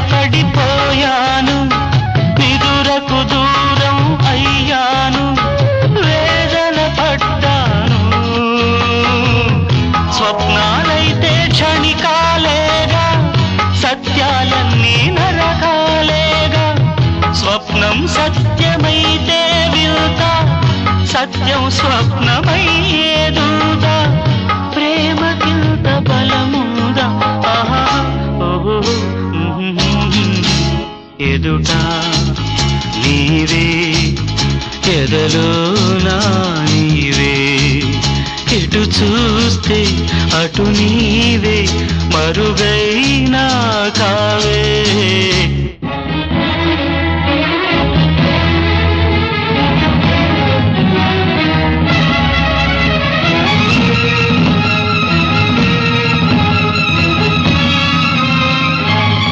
పడిపోయాను. నిదురకు దూరం అయ్యాను. వేదన పడ్డాను. స్వప్నాలైతే క్షణికాలేగా సత్యాలన్నీ నరకాలేగా. స్వప్నం సత్యమైతే వింత సత్యం స్వప్నమయ్యేదూత ఎదుట నీవే ఎదలో నా నీవే. ఎటు చూస్తే అటు నీవే మరుగైనా కావే.